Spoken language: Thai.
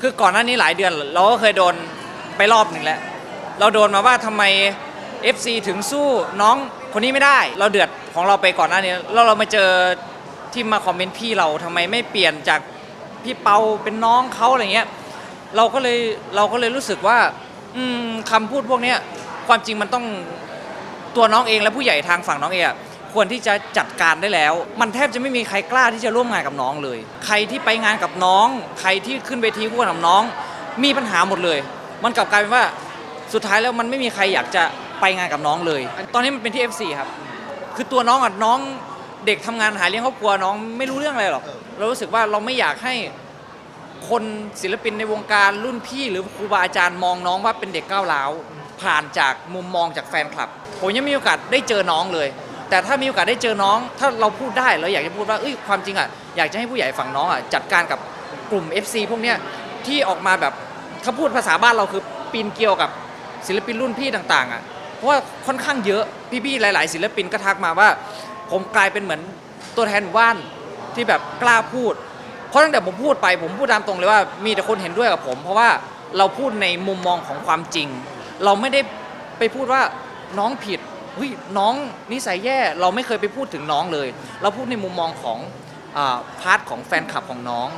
คือก่อนหน้านี้หลายเดือนเราก็เคยโดนไปรอบหนึ่งแล้ว เราโดนมาว่าทำไม FC ถึงสู้น้องคนนี้ไม่ได้ เราเดือดของเราไปก่อนหน้านี้แล้วเรามาเจอที่มาคอมเมนต์พี่เราทำไมไม่เปลี่ยนจากพี่เปาเป็นน้องเขาอะไรเงี้ยเราก็เลยเราก็เลยรู้สึกว่าอืมคำพูดพวกเนี้ยความจริงมันต้องตัวน้องเองและผู้ใหญ่ทางฝั่งน้องเองอะ ควรที่จะจัดการได้แล้ว มันแทบจะไม่มีใครกล้าที่จะร่วมงานกับน้องเลย ใครที่ไปงานกับน้อง ใครที่ขึ้นเวทีคู่กับน้อง มีปัญหาหมดเลย มันกลับกลายเป็นว่าสุดท้ายแล้วมันไม่มีใครอยากจะไปงานกับน้องเลย ตอนนี้มันเป็นที่ FC ครับ คือตัวน้องอะน้องเด็กทำงานหาเลี้ยงครอบครัวน้องไม่รู้เรื่องอะไรหรอก เรารู้สึกว่าเราไม่อยากให้คนศิลปินในวงการรุ่นพี่หรือครูบาอาจารย์มองน้องว่าเป็นเด็กก้าวร้าวผ่านจากมุมมองจากแฟนคลับ ผมยังมีโอกาสได้เจอน้องเลย แต่ถ้ามีโอกาสได้เจอน้อง ถ้าเราพูดได้เราอยากจะพูดว่าเอ้ยความจริงอะอยากจะให้ผู้ใหญ่ฝั่งน้องอะจัดการกับกลุ่ม FC พวกเนี้ยที่ออกมาแบบถ้าพูดภาษาบ้านเราคือปีนเกลียวกับศิลปินรุ่นพี่ต่างๆอะเพราะว่าค่อนข้างเยอะพี่ๆหลาย ๆ ศิลปินก็ทักมาว่า ผมกลายเป็นเหมือนตัวแทนหมู่านที่แบบกล้าพูด เพราะตั้งแต่ผมพูดไปผมพูดตามตรงเลยว่ามีแต่คนเห็นด้วยกับผม เพราะว่าเราพูดในมุมมองของความจริง เราไม่ได้ไปพูดว่าน้องผิด เฮ้ยน้องนิสัยแย่เราไม่เคยไปพูดถึงน้องเลย เราพูดในมุมมองของอาพาร์ทของแฟนคลับของน้อง